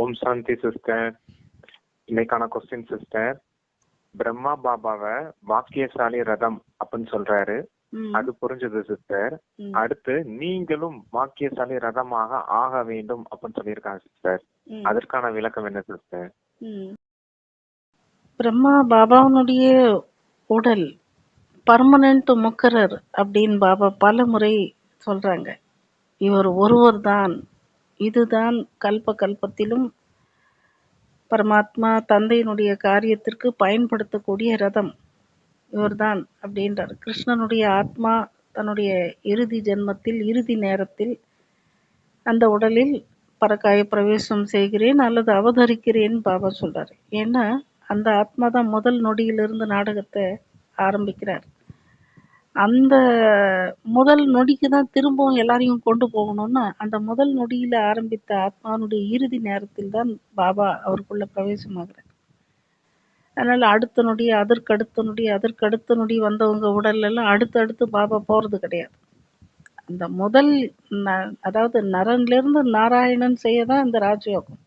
ஓம் Shanti sister. இன்னைக்கான question sister Brahma பாபாவை வாக்கியசாலி ரதம் அப்படின்னு சொல்றாரு. அது புரிஞ்சது சிஸ்டர் அடுத்து நீங்களும் வாக்கியசாலி ரதமாக ஆக வேண்டும் அப்படின்னு சொல்லியிருக்காங்க சிஸ்டர் அதற்கான விளக்கம் என்ன சிஸ்டர். பிரம்மா பாபாவுனுடைய உடல் பர்மனன்ட் முக்கரர் அப்படின்னு பாபா பல முறை சொல்றாங்க. இவர் ஒருவர் தான் இதுதான் கல்ப கல்பத்திலும் பரமாத்மா தந்தையினுடைய காரியத்திற்கு பயன்படுத்தக்கூடிய ரதம். இவர்தான் அப்படின்றார். கிருஷ்ணனுடைய ஆத்மா தன்னுடைய இறுதி ஜென்மத்தில் இறுதி நேரத்தில் அந்த உடலில் பறக்காய பிரவேசம் செய்கிறேன் அல்லது அவதரிக்கிறேன் பாபா சொல்கிறார் ஏன்னா அந்த ஆத்மா தான் முதல் நொடியிலிருந்து நாடகத்தை ஆரம்பிக்கிறார். அந்த முதல் நொடிக்கு தான் திரும்பவும் எல்லாரையும் கொண்டு போகணும்னு அந்த முதல் நொடியில் ஆரம்பித்த ஆத்மானுடைய இறுதி நேரத்தில் தான் பாபா அவருக்குள்ளே பிரவேசமாகிறார். அதனால் அடுத்த நொடி அதற்கடுத்த நொடி அதற்கடுத்த நொடி வந்தவங்க உடல்ல அடுத்தடுத்து அடுத்து அடுத்து பாபா போகிறது கிடையாது. அந்த முதல் ந- அதாவது நரன்லேருந்து நாராயணன் செய்ய தான் இந்த ராஜயோகம்.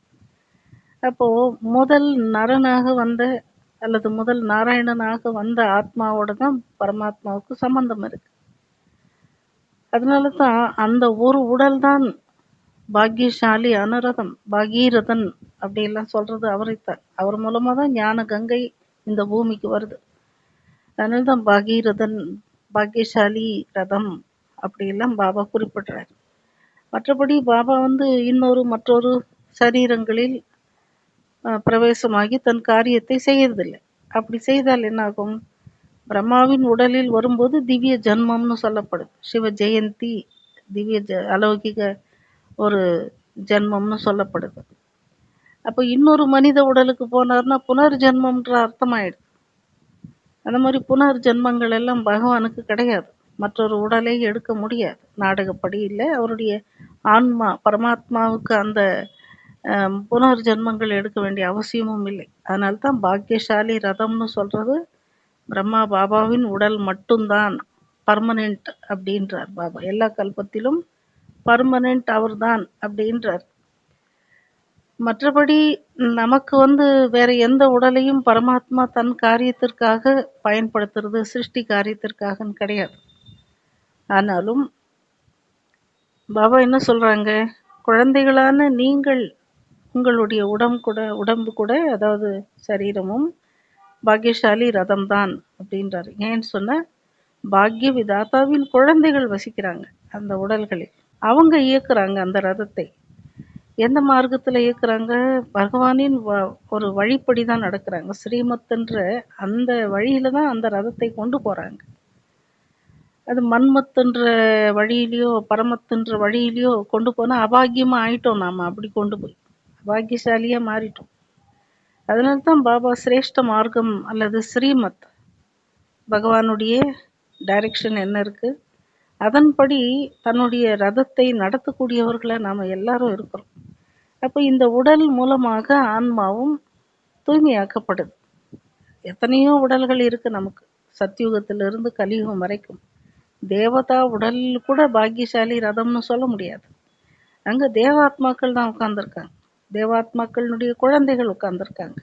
அப்போது முதல் நரனாக வந்த அல்லது முதல் நாராயணனாக வந்த ஆத்மாவோட தான் பரமாத்மாவுக்கு சம்பந்தம் இருக்கு. அதனால தான் அந்த ஒரு உடல் தான் பாக்யசாலி அனுரதம் பாகீரதன் அப்படிலாம் சொல்றது அவரைத்தான். அவர் மூலமாக தான் ஞான கங்கை இந்த பூமிக்கு வருது. அதனால தான் பாகீரதன் பாக்கியசாலி ரதம் அப்படிலாம் பாபா குறிப்பிடுறார். மற்றபடி பாபா வந்து இன்னொரு மற்றொரு சரீரங்களில் பிரவேசமாகி தன் காரியத்தை செய்யறதில்லை. அப்படி செய்தால் என்னாகும்? பிரம்மாவின் உடலில் வரும்போது திவ்ய ஜன்மம்னு சொல்லப்படுது சிவ ஜெயந்தி திவ்ய ஜ அலௌகிக ஒரு ஜென்மம்னு சொல்லப்படுது. அப்போ இன்னொரு மனித உடலுக்கு போனார்னா புனர்ஜென்மம்ன்ற அர்த்தமாயிடுது. அந்த மாதிரி புனர்ஜென்மங்கள் எல்லாம் பகவானுக்கு கிடையாது. மற்றொரு உடலை எடுக்க முடியாது. நாடகப்படி இல்லை. அவருடைய ஆன்மா பரமாத்மாவுக்கு அந்த புனர் புனர்ஜென்மங்கள் எடுக்க வேண்டிய அவசியமும் இல்லை. அதனால தான் பாக்கியசாலி ரதம்னு சொல்றது பிரம்மா பாபாவின் உடல் மட்டும்தான் பர்மனெண்ட் அப்படின்றார் பாபா. எல்லா கல்பத்திலும் பர்மனெண்ட் அவர்தான் அப்படின்றார். மற்றபடி நமக்கு வந்து வேற எந்த உடலையும் பரமாத்மா தன் காரியத்திற்காக பயன்படுத்துறது சிருஷ்டி காரியத்திற்காகன்னு கிடையாது. ஆனாலும் பாபா என்ன சொல்றாங்க? குழந்தைகளான நீங்கள் உங்களுடைய உடம்பு கூட உடம்பு கூட அதாவது சரீரமும் பாக்கியசாலி ரதம் தான் அப்படின்றாரு. ஏன்னு சொன்னால் பாக்ய விதாத்தாவின் குழந்தைகள் வசிக்கிறாங்க அந்த உடல்களில். அவங்க இயக்குறாங்க அந்த ரதத்தை. எந்த மார்க்கத்தில் இயக்குறாங்க? பகவானின் வ- ஒரு வழிப்படி தான் நடக்கிறாங்க. ஸ்ரீமத்துன்ற அந்த வழியில் தான் அந்த ரதத்தை கொண்டு போகிறாங்க அது மன்மத்துன்ற வழியிலையோ பரமத்துன்ற வழியிலையோ கொண்டு போனால் அபாகியமாக ஆயிட்டோம் நாம. அப்படி கொண்டு போய். பாக்கியசாலியாக மாறிட்டோம். அதனால தான் பாபா சிரேஷ்ட மார்க்கம் அல்லது ஸ்ரீமத் பகவானுடைய டைரக்ஷன் என்ன இருக்குது அதன்படி தன்னுடைய ரதத்தை நடத்தக்கூடியவர்களை நாம் எல்லாரும் இருக்கிறோம். அப்போ இந்த உடல் மூலமாக ஆன்மாவும் தூய்மையாக்கப்படுது. எத்தனையோ உடல்கள் இருக்குது நமக்கு. சத்தியுகத்திலிருந்து கலியுகம் வரைக்கும். தேவதா உடல் கூட பாக்கியசாலி ரதம்னு சொல்ல முடியாது. அங்கே தேவாத்மாக்கள் தான் உட்காந்துருக்காங்க தேவாத்மாக்களினுடைய குழந்தைகள் உட்கார்ந்துருக்காங்க.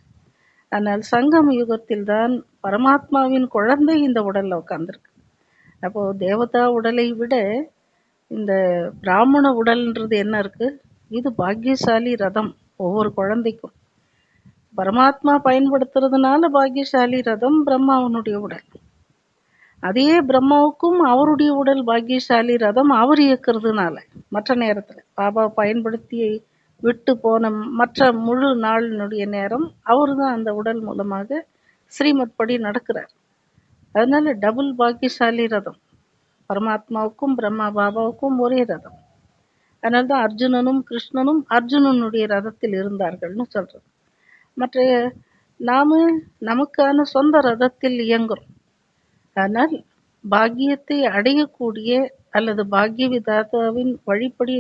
ஆனால் சங்கம் யுகத்தில் தான் பரமாத்மாவின் குழந்தை இந்த உடலில் உட்காந்துருக்கு அப்போது தேவதா உடலை விட இந்த பிராமண உடல்ன்றது என்ன இருக்குது இது பாக்கியசாலி ரதம் ஒவ்வொரு குழந்தைக்கும். பரமாத்மா பயன்படுத்துறதுனால பாக்கியசாலி ரதம் பிரம்மாவனுடைய உடல். அதே பிரம்மாவுக்கும் அவருடைய உடல் பாக்கியசாலி ரதம் அவர் இயக்கிறதுனால மற்ற நேரத்தில். பாபா பயன்படுத்தி விட்டு போன மற்ற முழு நாளினுடைய நேரம் அவர் தான் அந்த உடல் மூலமாக ஸ்ரீமத் படி நடக்கிறார். அதனால டபுள் பாக்கியசாலி ரதம். பரமாத்மாவுக்கும் பிரம்மா பாபாவுக்கும் ஒரே ரதம். அதனால தான் அர்ஜுனனும் கிருஷ்ணனும் அர்ஜுனனுடைய ரதத்தில் இருந்தார்கள்னு சொல்கிறது மற்ற நாம நமக்கான சொந்த ரதத்தில் இயங்குறோம். ஆனால் பாக்கியத்தை அடையக்கூடிய அல்லது பாக்கிய விதாதாவின் வழிப்படி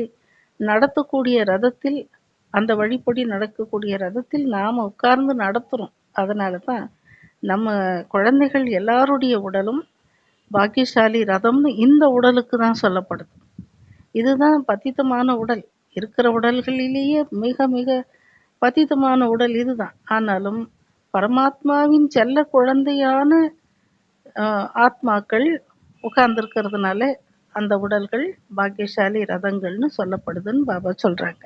நடத்தக்கூடிய ரதத்தில் அந்த வழிப்படி நடக்கக்கூடிய ரதத்தில் நாம் உட்கார்ந்து நடத்துகிறோம் அதனால தான் நம்ம குழந்தைகள் எல்லாருடைய உடலும் பாக்கியசாலி ரதம்னு இந்த உடலுக்கு தான் சொல்லப்படுது. இதுதான் பத்தித்தமான உடல். இருக்கிற உடல்களிலேயே மிக மிக பதித்தமான உடல் இதுதான். ஆனாலும் பரமாத்மாவின் செல்ல குழந்தையான ஆத்மாக்கள் உட்கார்ந்துருக்கிறதுனால அந்த உடல்கள் பாக்கியசாலி ரதங்கள்னு சொல்லப்படுதுன்னு பாபா சொல்றாங்க.